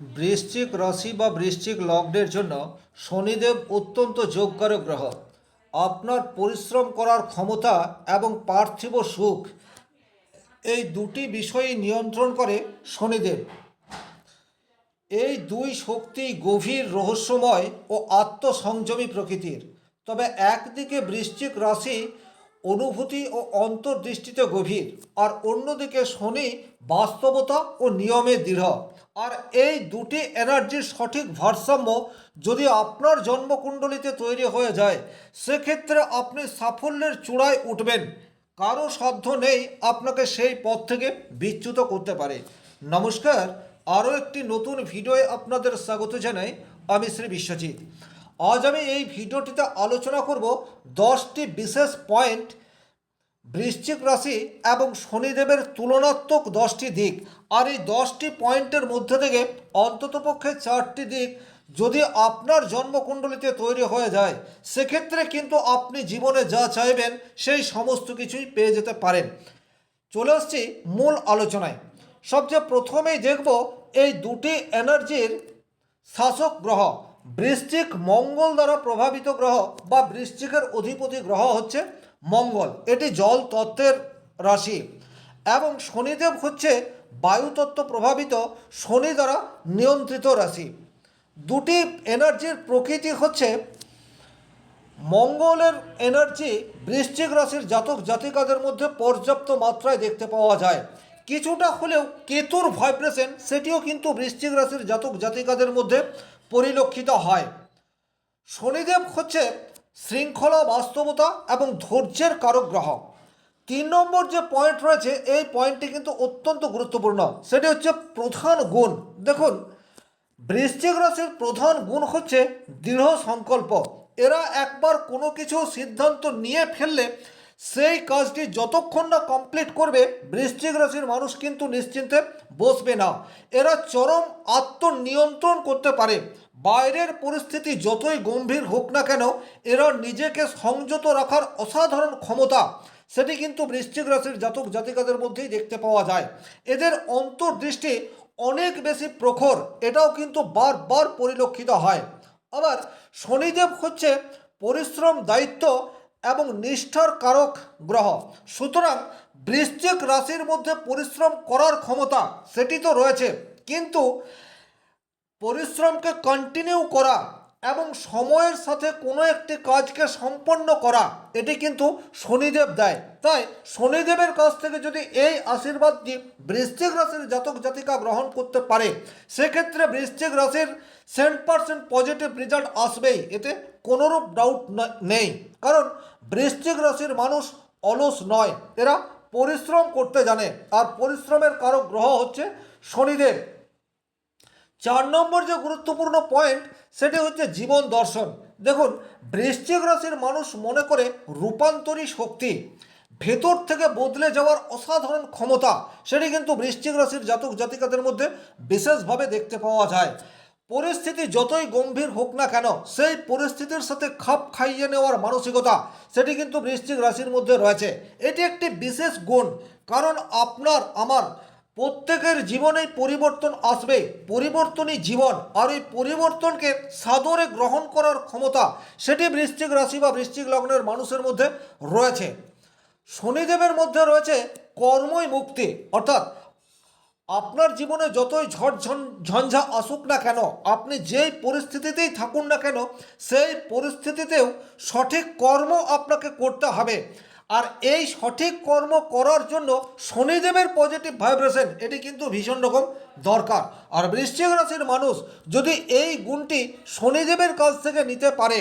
বৃশ্চিক রাশি বা বৃশ্চিক লগ্নের জন্য শনিদেব অত্যন্ত যোগকারক গ্রহ। আপনার পরিশ্রম করার ক্ষমতা এবং পার্থিব সুখ এই দুটি বিষয়ই নিয়ন্ত্রণ করে শনিদেব। এই দুই শক্তি গভীর রহস্যময় ও আত্মসংযমী প্রকৃতির। তবে একদিকে বৃশ্চিক রাশি অনুভূতি ও অন্তর্দৃষ্টিতে গভীর, আর অন্যদিকে শনি বাস্তবতা ও নিয়মে দৃঢ়। আর এই দুটি এনার্জির সঠিক ভারসাম্য যদি আপনার জন্মকুণ্ডলিতে তৈরি হয়ে যায়, সেক্ষেত্রে আপনি সাফল্যের চূড়ায় উঠবেন। কারও সাধ্য নেই আপনাকে সেই পথ থেকে বিচ্যুত করতে পারে। নমস্কার, আরও একটি নতুন ভিডিওয়ে আপনাদের স্বাগত জানাই। আমি শ্রী বিশ্বজিৎ। আজ আমি এই ভিডিওটিতে আলোচনা করব দশটি বিশেষ পয়েন্ট বৃশ্চিক রাশি এবং শনিদেবের তুলনাত্মক দশটি দিক। আর এই দশটি পয়েন্টের মধ্যে থেকে অন্ততপক্ষে চারটি দিক যদি আপনার জন্মকুণ্ডলিতে তৈরি হয়ে যায়, সেক্ষেত্রে কিন্তু আপনি জীবনে যা চাইবেন সেই সমস্ত কিছুই পেয়ে যেতে পারেন। চলে আসছি মূল আলোচনায়। সবচেয়ে প্রথমেই দেখব এই দুটি এনার্জির শাসক গ্রহ। বৃশ্চিক মঙ্গল দ্বারা প্রভাবিত গ্রহ বা বৃশ্চিকের অধিপতি গ্রহ হচ্ছে মঙ্গল। এটি জল তত্ত্বের রাশি এবং শনিদেব হচ্ছে বায়ুতত্ত্ব প্রভাবিত, শনি দ্বারা নিয়ন্ত্রিত রাশি। দুটি এনার্জির প্রকৃতি হচ্ছে মঙ্গলের এনার্জি বৃশ্চিক রাশির জাতক জাতিকাদের মধ্যে পর্যাপ্ত মাত্রায় দেখতে পাওয়া যায়। কিছুটা হলেও কেতুর ভাইব্রেশন, সেটিও কিন্তু বৃশ্চিক রাশির জাতক জাতিকাদের মধ্যে পরিলক্ষিত হয়। শনিদেব হচ্ছে শৃঙ্খলা, বাস্তবতা এবং ধৈর্যের কারক গ্রহ তিন নম্বর যে পয়েন্ট রয়েছে, এই পয়েন্টটি কিন্তু অত্যন্ত গুরুত্বপূর্ণ। সেটি হচ্ছে প্রধান গুণ। দেখুন, বৃশ্চিক রাশির প্রধান গুণ হচ্ছে দৃঢ় সংকল্প এরা একবার কোনো কিছু সিদ্ধান্ত নিয়ে ফেললে সেই কাজটি যতক্ষণ না কমপ্লিট করবে, বৃশ্চিক রাশির মানুষ কিন্তু নিশ্চিন্তে বসবে না। এরা চরম আত্মনিয়ন্ত্রণ করতে পারে। বাইরের পরিস্থিতি যতই গম্ভীর হোক না কেন, এরা নিজেকে সংযত রাখার অসাধারণ ক্ষমতা। সেটি কিন্তু বৃশ্চিক রাশির জাতক জাতিকাদের মধ্যেই দেখতে পাওয়া যায়। এদের অন্তর্দৃষ্টি অনেক বেশি প্রখর, এটাও কিন্তু বারবার পরিলক্ষিত হয়। আবার শনিদেব হচ্ছে পরিশ্রম, দায়িত্ব এবং নিষ্ঠার কারক গ্রহ। সুতরাং বৃশ্চিক রাশির মধ্যে পরিশ্রম করার ক্ষমতা সেটি তো রয়েছে। কিন্তু পরিশ্রমকে কন্টিনিউ করা এবং সময়ের সাথে কোনো একটি কাজকে সম্পন্ন করা, এটি কিন্তু শনিদেব দেয়। তাই শনিদেবের কাছ থেকে যদি এই আশীর্বাদটি বৃশ্চিক রাশির জাতক জাতিকা গ্রহণ করতে পারে, সেক্ষেত্রে বৃশ্চিক রাশির সেন্ট পার্সেন্ট পজিটিভ রেজাল্ট আসবেই। এতে কোনোরূপ ডাউট নেই। কারণ বৃশ্চিক রাশির মানুষ অলস নয়, এরা পরিশ্রম করতে জানে। আর পরিশ্রমের কারও গ্রহ হচ্ছে শনিদেব। চার নম্বর যে গুরুত্বপূর্ণ পয়েন্ট সেটি হচ্ছে জীবন দর্শন। দেখুন, বৃশ্চিক রাশির মানুষ মনে করে রূপান্তরী শক্তি, ভেতর থেকে বদলে যাওয়ার অসাধারণ ক্ষমতা, সেটি কিন্তু বৃশ্চিক রাশির জাতক জাতিকাদের মধ্যে বিশেষভাবে দেখতে পাওয়া যায়। পরিস্থিতি যতই গম্ভীর হোক না কেন, সেই পরিস্থিতির সাথে খাপ খাইয়ে নেওয়ার মানসিকতা, সেটি কিন্তু বৃশ্চিক রাশির মধ্যে রয়েছে। এটি একটি বিশেষ গুণ, কারণ আপনার, আমার প্রত্যেকের জীবনেই পরিবর্তন আসবে। পরিবর্তনই জীবন আর এই পরিবর্তনকে সাদরে গ্রহণ করার ক্ষমতা সেটি বৃশ্চিক রাশি বা বৃশ্চিক লগ্নের মানুষের মধ্যে রয়েছে। শনিদেবের মধ্যে রয়েছে কর্মই মুক্তি। অর্থাৎ আপনার জীবনে যতই ঝড় ঝঞ্ঝা আসুক না কেন, আপনি যেই পরিস্থিতিতেই থাকুন না কেন, সেই পরিস্থিতিতেও সঠিক কর্ম আপনাকে করতে হবে। আর এই সঠিক কর্ম করার জন্য শনিদেবের পজিটিভ ভাইব্রেশন এটি কিন্তু ভীষণ রকম দরকার। আর বৃশ্চিক রাশির মানুষ যদি এই গুণটি শনিদেবের কাছ থেকে নিতে পারে,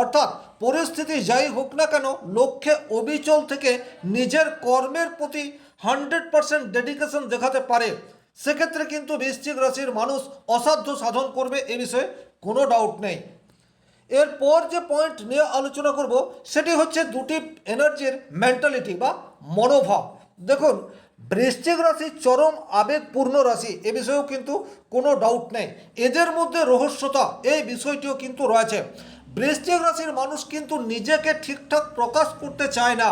অর্থাৎ পরিস্থিতি যাই হোক না কেন, লক্ষ্যে অবিচল থেকে নিজের কর্মের প্রতি হান্ড্রেড পারসেন্ট ডেডিকেশন দেখাতে পারে, সেক্ষেত্রে কিন্তু বৃশ্চিক রাশির মানুষ অসাধ্য সাধন করবে এ বিষয়ে কোনো ডাউট নেই। এরপর যে পয়েন্ট নিয়ে আলোচনা করব, সেটি হচ্ছে দুটি এনার্জির মেন্টালিটি বা মনোভাব। দেখুন, বৃশ্চিক রাশি চরম আবেগপূর্ণ রাশি, এ বিষয়েও কিন্তু কোনো ডাউট নেই। এদের মধ্যে রহস্যতা, এই বিষয়টিও কিন্তু রয়েছে। বৃশ্চিক রাশির মানুষ কিন্তু নিজেকে ঠিকঠাক প্রকাশ করতে চায় না।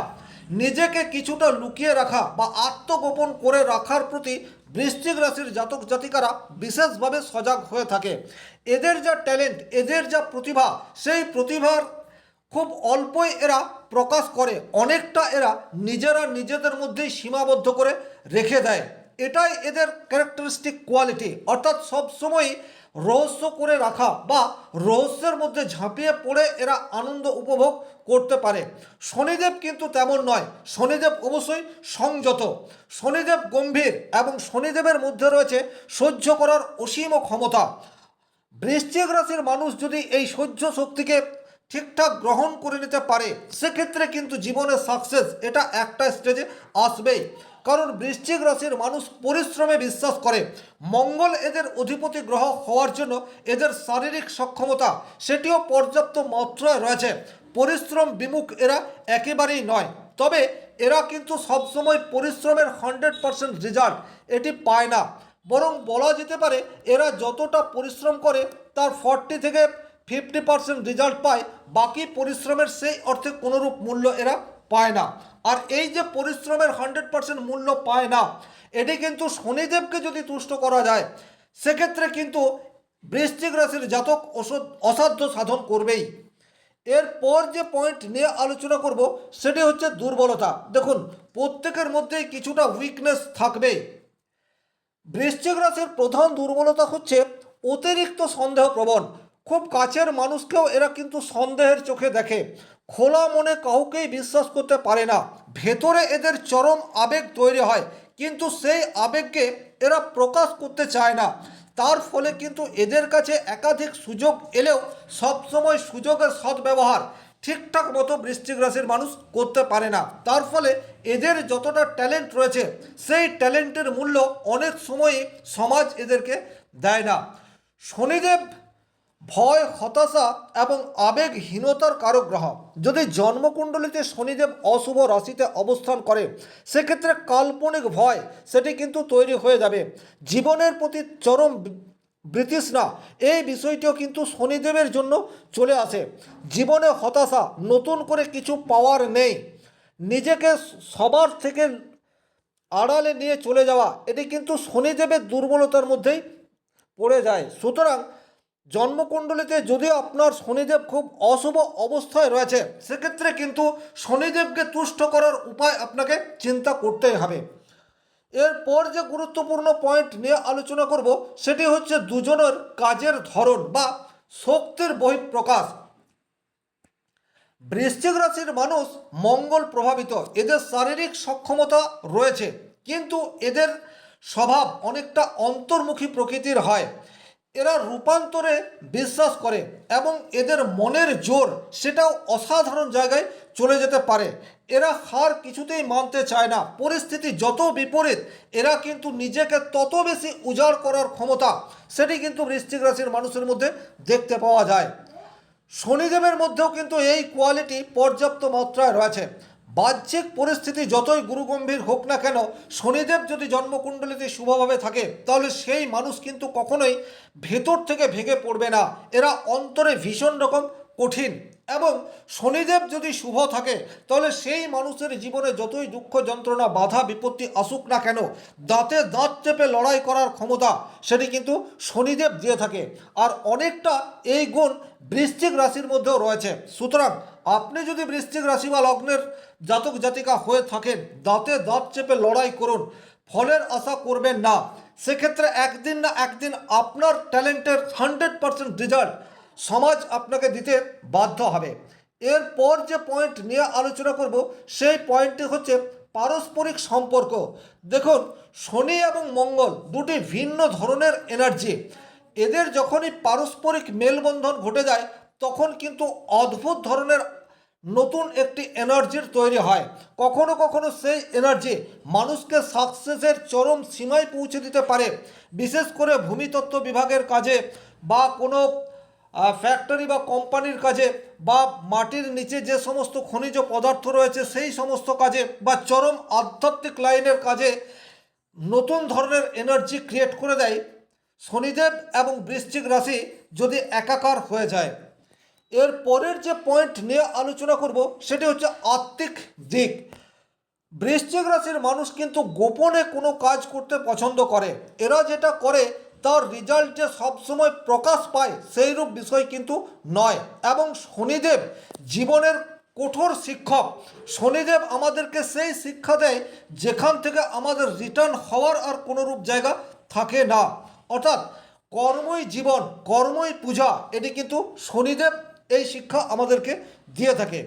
নিজেকে কিছুটা লুকিয়ে রাখা বা আত্মগোপন করে রাখার প্রতি বৃশ্চিক রাশির জাতক জাতিকারা বিশেষভাবে সজাগ হয়ে থাকে। এদের যা ট্যালেন্ট, এদের যা প্রতিভা, সেই প্রতিভার খুব অল্পই এরা প্রকাশ করে, অনেকটা এরা নিজেরা নিজেদের মধ্যেই সীমাবদ্ধ করে রেখে দেয়। এটাই এদের ক্যারেক্টারিস্টিক কোয়ালিটি অর্থাৎ সবসময় রহস্য করে রাখা বা রহস্যের মধ্যে ঝাঁপিয়ে পড়ে এরা আনন্দ উপভোগ করতে পারে। শনিদেব কিন্তু তেমন নয়। শনিদেব অবশ্যই সংযত। শনিদেব গম্ভীর এবং শনিদেবের মধ্যে রয়েছে সহ্য করার অসীম ক্ষমতা। বৃশ্চিক রাশির মানুষ যদি এই সহ্য শক্তিকে ঠিকঠাক গ্রহণ করে নিতে পারে, সেক্ষেত্রে কিন্তু জীবনের সাকসেস এটা একটা স্টেজে আসবেই। কারণ বৃশ্চিক রাশির মানুষ পরিশ্রমে বিশ্বাস করে। মঙ্গল এদের অধিপতি গ্রহ হওয়ার জন্য এদের শারীরিক সক্ষমতা, সেটিও পর্যাপ্ত মাত্রায় রয়েছে। পরিশ্রম বিমুখ এরা একেবারেই নয়। তবে এরা কিন্তু সবসময় পরিশ্রমের হান্ড্রেড পারসেন্ট রেজাল্ট এটি পায় না। বরং বলা যেতে পারে এরা যতটা পরিশ্রম করে, তার ফর্টি থেকে ফিফটি পার্সেন্ট রেজাল্ট পায়, বাকি পরিশ্রমের সেই অর্থে কোনোরূপ মূল্য এরা পায় না। আর এই যে পরিশ্রমের হান্ড্রেড পার্সেন্ট মূল্য পায় না, এটি কিন্তু শনিদেবকে যদি তুষ্ট করা যায়, সেক্ষেত্রে কিন্তু বৃশ্চিক রাশির জাতক অস- অসাধ্য সাধন করবেই। এরপর যে পয়েন্ট নিয়ে আলোচনা করব, সেটি হচ্ছে দুর্বলতা। দেখুন, প্রত্যেকের মধ্যেই কিছুটা উইকনেস থাকবে। বৃশ্চিক রাশির প্রধান দুর্বলতা হচ্ছে অতিরিক্ত সন্দেহ প্রবণ খুব কাছের মানুষকেও এরা কিন্তু সন্দেহের চোখে দেখে। খোলা মনে কাউকেই বিশ্বাস করতে পারে না। ভেতরে এদের চরম আবেগ তৈরি হয়, কিন্তু সেই আবেগকে এরা প্রকাশ করতে চায় না। তার ফলে কিন্তু এদের কাছে একাধিক সুযোগ এলেও সবসময় সুযোগের সদ্ব্যবহার ঠিকঠাক মতো বৃশ্চিক রাশির মানুষ করতে পারে না। তার ফলে এদের যতটা ট্যালেন্ট রয়েছে, সেই ট্যালেন্টের মূল্য অনেক সময়ই সমাজ এদেরকে দেয় না। শনিদেব ভয়, হতাশা এবং আবেগহীনতার কারক গ্রহ। যদি জন্মকুণ্ডলিতে শনিদেব অশুভ রাশিতে অবস্থান করে, সেক্ষেত্রে কাল্পনিক ভয়, সেটি কিন্তু তৈরি হয়ে যাবে। জীবনের প্রতি চরম বৃতৃষ্ণা, এই বিষয়টিও কিন্তু শনিদেবের জন্য চলে আসে। জীবনে হতাশা, নতুন করে কিছু পাওয়ার নেই। নিজেকে সবার থেকে আড়ালে নিয়ে চলে যাওয়া, এটি কিন্তু শনিদেবের দুর্বলতার মধ্যেই পড়ে যায়। সুতরাং জন্মকুণ্ডলিতে যদি আপনার শনিদেব খুব অশুভ অবস্থায় রয়েছে, সেক্ষেত্রে কিন্তু শনিদেবকে তুষ্ট করার উপায় আপনাকে চিন্তা করতেই হবে। এরপর যে গুরুত্বপূর্ণ পয়েন্ট নিয়ে আলোচনা করব, সেটি হচ্ছে দুজনের কাজের ধরন বা শক্তির বহিঃপ্রকাশ। বৃশ্চিক রাশির মানুষ মঙ্গল প্রভাবিত, এদের শারীরিক সক্ষমতা রয়েছে, কিন্তু এদের স্বভাব অনেকটা অন্তর্মুখী প্রকৃতির হয়। এরা রূপান্তরে বিশ্বাস করে এবং এদের মনের জোর সেটাও অসাধারণ জায়গায় চলে যেতে পারে। এরা হার কিছুতেই মানতে চায় না। পরিস্থিতি যত বিপরীত, এরা কিন্তু নিজেকে তত বেশি উজাড় করার ক্ষমতা সেটি কিন্তু বৃশ্চিক রাশির মানুষের মধ্যে দেখতে পাওয়া যায়। শনিদেবের মধ্যেও কিন্তু এই কোয়ালিটি পর্যাপ্ত মাত্রায় রয়েছে। বাহ্যিক পরিস্থিতি যতই গুরুগম্ভীর হোক না কেন, শনিদেব যদি জন্মকুণ্ডলিতে শুভভাবে থাকে, তাহলে সেই মানুষ কিন্তু কখনোই ভেতর থেকে ভেঙে পড়বে না। এরা অন্তরে ভীষণ রকম কঠিন এবং শনিদেব যদি শুভ থাকে, তাহলে সেই মানুষের জীবনে যতই দুঃখ যন্ত্রণা, বাধা, বিপত্তি আসুক না কেন, দাঁতে দাঁত চেপে লড়াই করার ক্ষমতা সেটি কিন্তু শনিদেব দিয়ে থাকে। আর অনেকটা এই গুণ বৃশ্চিক রাশির মধ্যেও রয়েছে। সুতরাং আপনি যদি বৃশ্চিক রাশি বা লগ্নের জাতক জাতিকা হয়ে থাকেন, দাঁতে দাঁত চেপে লড়াই করুন, ফলের আশা করবেন না। সেক্ষেত্রে একদিন না একদিন আপনার ট্যালেন্টের হান্ড্রেড পারসেন্ট রেজাল্ট সমাজ আপনাকে দিতে বাধ্য হবে। এরপর যে পয়েন্ট নিয়ে আলোচনা করব, সেই পয়েন্টটি হচ্ছে পারস্পরিক সম্পর্ক। দেখুন, শনি এবং মঙ্গল দুটি ভিন্ন ধরনের এনার্জি। এদের যখনই পারস্পরিক মেলবন্ধন ঘটে যায়, তখন কিন্তু অদ্ভুত ধরনের নতুন একটি এনার্জির তৈরি হয়। কখনো কখনো সেই এনার্জি মানুষকে সাকসেসের চরম সীমায় পৌঁছে দিতে পারে। বিশেষ করে ভূমিতত্ত্ব বিভাগের কাজে বা কোনো ফ্যাক্টরি বা কোম্পানির কাজে বা মাটির নিচে যে সমস্ত খনিজ পদার্থ রয়েছে, সেই সমস্ত কাজে বা চরম আধ্যাত্মিক লাইনের কাজে নতুন ধরনের এনার্জি ক্রিয়েট করে দেয়। শনিদেব এবং বৃশ্চিক রাশি যদি একাকার হয়ে যায়। এর পরের যে পয়েন্ট নিয়ে আলোচনা করব, সেটি হচ্ছে আত্মিক দিক। বৃশ্চিক রাশির মানুষ কিন্তু গোপনে কোনো কাজ করতে পছন্দ করে। এরা যেটা করে, তার রেজাল্ট যে সবসময় প্রকাশ পায়, সেইরূপ বিষয় কিন্তু নয়। এবং শনিদেব জীবনের কঠোর শিক্ষক। শনিদেব আমাদেরকে সেই শিক্ষা দেয়, যেখান থেকে আমাদের রিটার্ন হওয়ার আর কোনোরূপ জায়গা থাকে না। অর্থাৎ কর্মই জীবন, কর্মই পূজা, এটি কিন্তু শনিদেব এই শিক্ষা আমাদেরকে দিয়ে থাকে।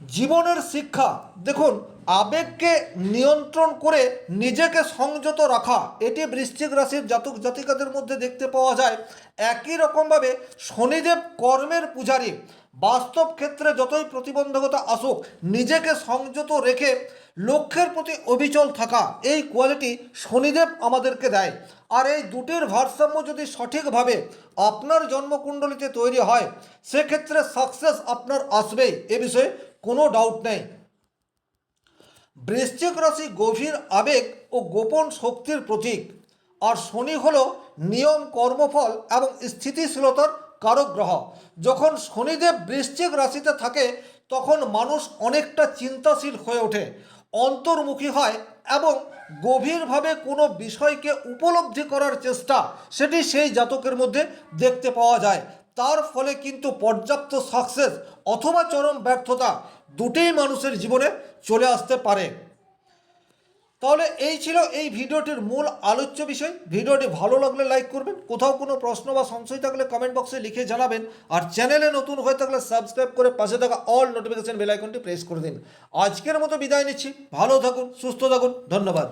জীবনের শিক্ষা, দেখুন, আবেগকে নিয়ন্ত্রণ করে নিজেকে সংযত রাখা, এটি বৃশ্চিক রাশির জাতক জাতিকাদের মধ্যে দেখতে পাওয়া যায়। একই রকমভাবে শনিদেব কর্মের পূজারী, বাস্তব ক্ষেত্রে যতই প্রতিবন্ধকতা আসুক, নিজেকে সংযত রেখে লক্ষ্যের প্রতি অবিচল থাকা, এই কোয়ালিটি শনিদেব আমাদেরকে দেয়। আর এই দুটির ভারসাম্য যদি সঠিকভাবে আপনার জন্মকুণ্ডলিতে তৈরি হয়, সেক্ষেত্রে সাকসেস আপনার আসবেই। এ বিষয়ে কোনো ডাউট নেই। বৃশ্চিক রাশি গভীর আবেগ ও গোপন শক্তির প্রতীক। আর শনি হল নিয়ম, কর্মফল এবং স্থিতিশীলতার কারক গ্রহ। যখন শনিদেব বৃশ্চিক রাশিতে থাকে, তখন মানুষ অনেকটা চিন্তাশীল হয়ে ওঠে, অন্তর্মুখী হয় এবং গভীরভাবে কোনো বিষয়কে উপলব্ধি করার চেষ্টা সেটি সেই জাতকের মধ্যে দেখতে পাওয়া যায়। তার ফলে কিন্তু পর্যাপ্ত সাকসেস অথবা চরম ব্যর্থতা দুটোই মানুষের জীবনে চলে আসতে পারে। তাহলে এই ছিল এই ভিডিওটির মূল আলোচ্য বিষয়। ভিডিওটি ভালো লাগলে লাইক করবেন। কোথাও কোনো প্রশ্ন বা সংশয় থাকলে কমেন্ট বক্সে লিখে জানাবেন। আর চ্যানেলে নতুন হয়ে থাকলে সাবস্ক্রাইব করে পাশে থাকা অল নোটিফিকেশন বেল আইকনটি প্রেস করে দিন। আজকের মতো বিদায় নিচ্ছি। ভালো থাকুন, সুস্থ থাকুন। ধন্যবাদ।